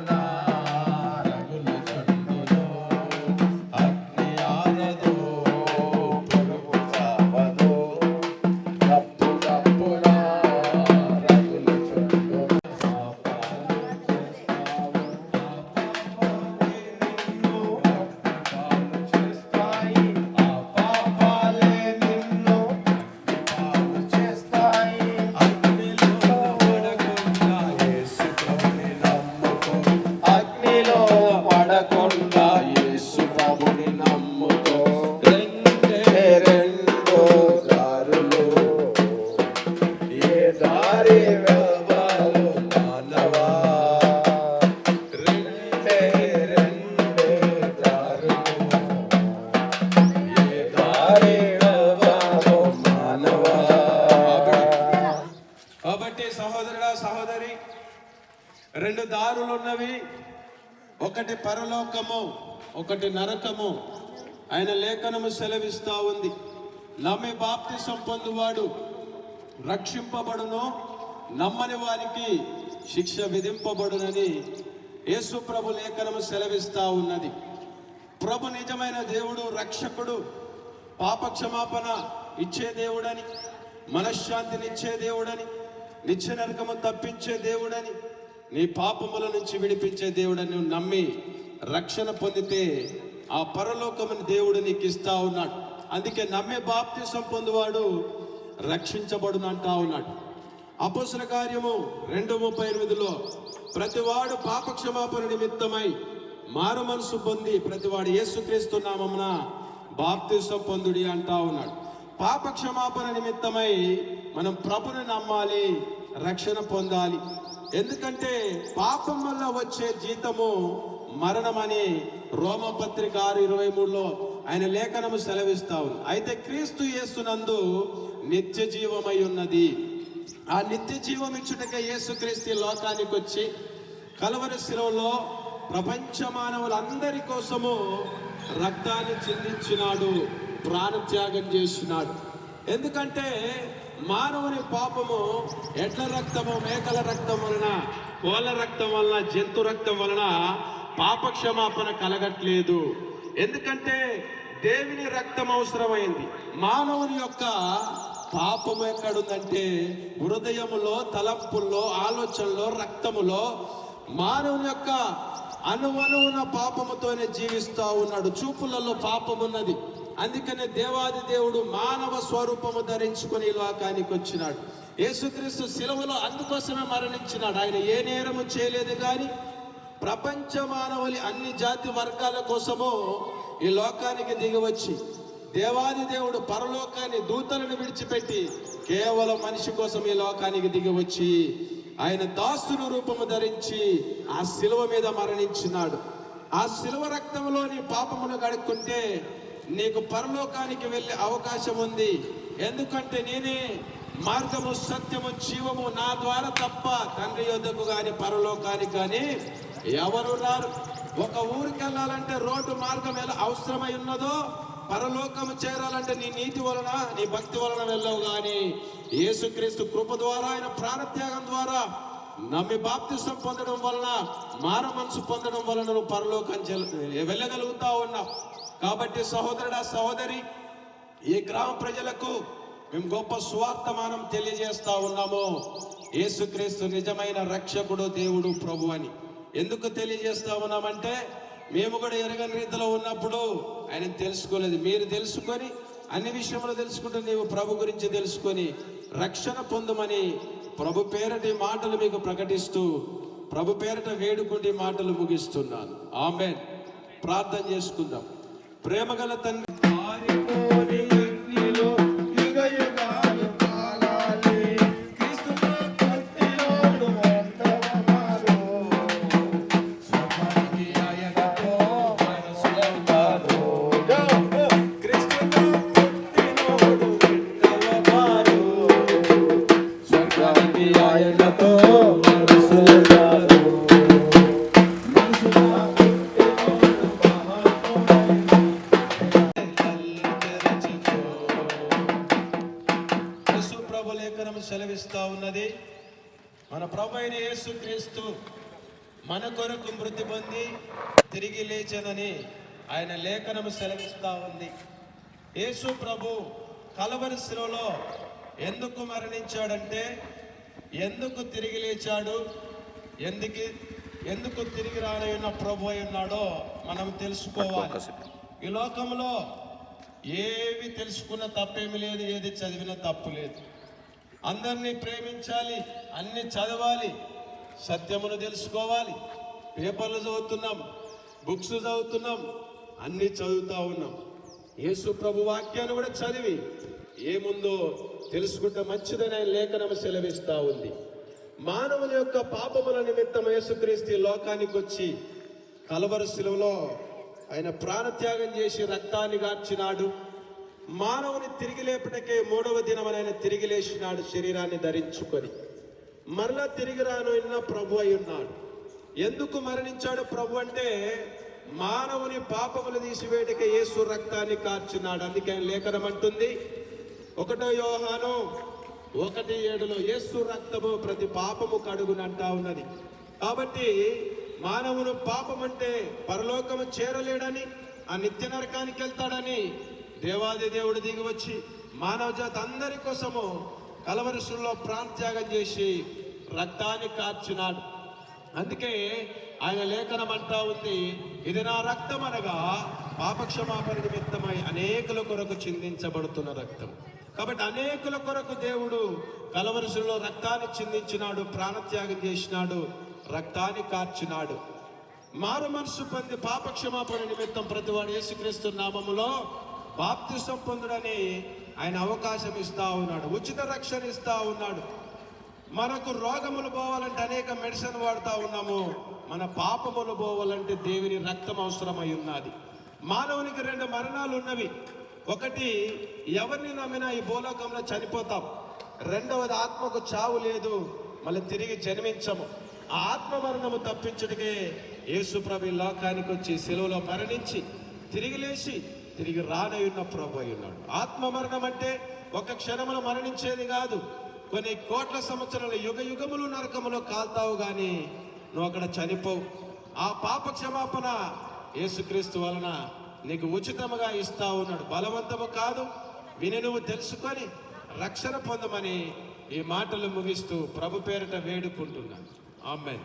না రెండు దారులు ఉన్నవి. ఒకటి పరలోకము ఒకటి నరకము. ఆయన లేఖనము సెలవిస్తా ఉంది. నమ్మి బాప్తి సంపొందువాడు రక్షింపబడును నమ్మని వారికి శిక్ష విధింపబడునని యేసు ప్రభు లేఖనము సెలవిస్తా ఉన్నది. ప్రభు నిజమైన దేవుడు రక్షకుడు పాప క్షమాపణ ఇచ్చే దేవుడని మనశ్శాంతినిచ్చే దేవుడని నిత్య నరకము తప్పించే దేవుడని నీ పాపముల నుంచి విడిపించే దేవుడని నువ్వు నమ్మి రక్షణ పొందితే ఆ పరలోకమని దేవుడు నీకు ఇస్తా ఉన్నాడు. అందుకే నమ్మే బాప్తిసం పొందువాడు రక్షించబడును అంటా ఉన్నాడు. అపోసల కార్యము రెండు ముప్పై ఎనిమిదిలో ప్రతివాడు పాప క్షమాపణ నిమిత్తమై మారు మనసు పొంది ప్రతివాడు యేసుక్రీస్తు నామమున బాప్తిసం పొందుడి అంటా ఉన్నాడు. పాప క్షమాపణ నిమిత్తమై మనం ప్రభుని నమ్మాలి రక్షణ పొందాలి. ఎందుకంటే పాపం వల్ల వచ్చే జీతము మరణమని రోమపత్రిక ఆరు ఇరవై మూడులో ఆయన లేఖనము సెలవిస్తా ఉంది. అయితే క్రీస్తు యేసునందు నిత్య జీవమై ఉన్నది. ఆ నిత్య జీవం ఇచ్చుటకే యేసుక్రీస్తు క్రీస్తు లోకానికి వచ్చి కలవరి శిలువలో ప్రపంచ మానవులందరి కోసము రక్తాన్ని చిందించినాడు ప్రాణత్యాగం చేసినాడు. ఎందుకంటే మానవుని పాపము ఎడ్ల రక్తము మేకల రక్తం వలన కోళ్ళ రక్తం వలన జంతు రక్తం వలన పాపక్షమాపణ కలగట్లేదు. ఎందుకంటే దేవుని రక్తం అవసరమైంది. మానవుని యొక్క పాపం ఎక్కడుందంటే హృదయములో తలంపుల్లో ఆలోచనలో రక్తములో మానవుని యొక్క అనువనువున పాపముతోనే జీవిస్తూ ఉన్నాడు. చూపులలో పాపమున్నది. అందుకనే దేవాది దేవుడు మానవ స్వరూపము ధరించుకొని ఈ లోకానికి వచ్చినాడు యేసుక్రీస్తు శిలువలో అందుకోసమే మరణించినాడు. ఆయన ఏ నేరము చేయలేదు కానీ ప్రపంచ మానవులి అన్ని జాతి వర్గాల కోసమో ఈ లోకానికి దిగివచ్చి దేవాది దేవుడు పరలోకాన్ని దూతలను విడిచిపెట్టి కేవలం మనిషి కోసం ఈ లోకానికి దిగివచ్చి ఆయన దాసుని రూపము ధరించి ఆ శిలువ మీద మరణించినాడు. ఆ శిలువ రక్తంలోని పాపమును కడుక్కుంటే నీకు పరలోకానికి వెళ్ళే అవకాశం ఉంది. ఎందుకంటే నేనే మార్గము సత్యము జీవము నా ద్వారా తప్ప తండ్రి యొద్దకు కానీ పరలోకానికి కానీ ఎవరు రారు. ఒక ఊరికి వెళ్ళాలంటే రోడ్డు మార్గం ఎలా అవసరమై ఉన్నదో పరలోకము చేరాలంటే నీ నీతి వలన నీ భక్తి వలన వెళ్ళవు కానీ యేసుక్రీస్తు కృప ద్వారా ఆయన ప్రాణత్యాగం ద్వారా నమ్మి బాప్తిష్టం పొందడం వలన మార మనసు పొందడం వలన నువ్వు పరలోకం వెళ్ళగలుగుతా ఉన్నావు. కాబట్టి సహోదరుడా సహోదరి ఈ గ్రామ ప్రజలకు మేము గొప్ప సువార్తమానం తెలియజేస్తా ఉన్నాము. యేసుక్రీస్తు నిజమైన రక్షకుడు దేవుడు ప్రభు అని. ఎందుకు తెలియజేస్తా ఉన్నామంటే మేము కూడా ఎరగని రీతిలో ఉన్నప్పుడు ఆయన తెలుసుకోలేదు. మీరు తెలుసుకొని అన్ని విషయంలో తెలుసుకుంటూ నీవు ప్రభు గురించి తెలుసుకొని రక్షణ పొందమని ప్రభు పేరటి మాటలు మీకు ప్రకటిస్తూ ప్రభు పేరట వేడుకుంటే మాటలు ముగిస్తున్నాను. ఆమె ప్రార్థన చేసుకుందాం. ప్రేమగల తండ్రి సెలవిస్తా ఉన్నది. మన ప్రభు అయిన యేసు క్రీస్తు మన కొరకు మృతి పొంది తిరిగి లేచనని ఆయన లేఖనము సెలవిస్తా ఉంది. యేసు ప్రభు కలవరి శిలువలో ఎందుకు మరణించాడంటే ఎందుకు తిరిగి లేచాడు ఎందుకు ఎందుకు తిరిగి రానయ్యున్న ప్రభు అయి ఉన్నాడో మనం తెలుసుకోవాలి. ఈ లోకంలో ఏవి తెలుసుకున్న తప్పేమి లేదు ఏది చదివిన తప్పు లేదు. అందరినీ ప్రేమించాలి అన్ని చదవాలి సత్యమును తెలుసుకోవాలి. పేపర్లు చదువుతున్నాం బుక్స్ చదువుతున్నాం అన్నీ చదువుతూ ఉన్నాం. యేసు ప్రభు వాక్యాన్ని కూడా చదివి ఏముందో తెలుసుకుంటే మంచిదని ఆయన లేఖనం సెలవిస్తూ ఉంది. మానవుని యొక్క పాపముల నిమిత్తం యేసుక్రీస్తు లోకానికి వచ్చి కలవరు శిలువలో ఆయన ప్రాణత్యాగం చేసి రక్తాన్ని గార్చినాడు. మానవుని తిరిగి లేపటకే మూడవ దినమనైన తిరిగి లేచినాడు శరీరాన్ని ధరించుకొని మరలా తిరిగి రానున్న ప్రభు అయి ఉన్నాడు. ఎందుకు మరణించాడు ప్రభు అంటే మానవుని పాపములు తీసివేటక యేసు రక్తాన్ని కార్చినాడు. అందుకే లేఖనం అంటుంది ఒకటో యోహాను ఒకటి ఏడులో యేసు రక్తము ప్రతి పాపము కడుగునంటా ఉన్నది. కాబట్టి మానవును పాపం అంటే పరలోకము చేరలేడని ఆ నిత్య నరకానికి వెళ్తాడని దేవాది దేవుడు దిగి వచ్చి మానవ జాతి అందరి కోసము కలవరుషుల్లో ప్రాణత్యాగం చేసి రక్తాన్ని కార్చినాడు. అందుకే ఆయన లేఖనం అంటా ఉంది ఇది నా రక్తం అనగా పాపక్షమాపణ నిమిత్తమై అనేకుల కొరకు చిందించబడుతున్న రక్తం. కాబట్టి అనేకుల కొరకు దేవుడు కలవరుసలో రక్తాన్ని చిందించినాడు ప్రాణత్యాగం చేసినాడు రక్తాన్ని కార్చినాడు. మారు మనసు పొంది పాపక్షమాపణ నిమిత్తం ప్రతివాడు యేసుక్రీస్తు నామములో బాప్తిసం పొందుడని ఆయన అవకాశం ఇస్తా ఉన్నాడు ఉచిత రక్షణ ఇస్తా ఉన్నాడు. మనకు రోగములు పోవాలంటే అనేక మెడిసిన్ వాడుతూ ఉన్నాము. మన పాపములు పోవాలంటే దేవుని రక్తం అవసరమై ఉన్నది. మానవునికి రెండు మరణాలు ఉన్నవి. ఒకటి ఎవరిని నమ్మినా ఈ భూలోకంలో చనిపోతాం. రెండవది ఆత్మకు చావు లేదు. మళ్ళీ తిరిగి జన్మించము. ఆ ఆత్మ మరణము తప్పించడికే యేసు ప్రభు లోకానికి వచ్చి సెలవులో మరణించి తిరిగి లేచి తిరిగి రానయ్యున్న ప్రభు అయి ఉన్నాడు. ఆత్మ మరణం అంటే ఒక క్షణములో మరణించేది కాదు. కొన్ని కోట్ల సంవత్సరాల యుగ యుగములు నరకములో కాల్తావు కానీ నువ్వు అక్కడ చనిపోవు. ఆ పాప క్షమాపణ యేసుక్రీస్తు వలన నీకు ఉచితముగా ఇస్తా ఉన్నాడు. బలవంతము కాదు. విని నువ్వు తెలుసుకొని రక్షణ పొందమని ఈ మాటలు ముగిస్తూ ప్రభు పేరిట వేడుకుంటున్నాను. ఆమె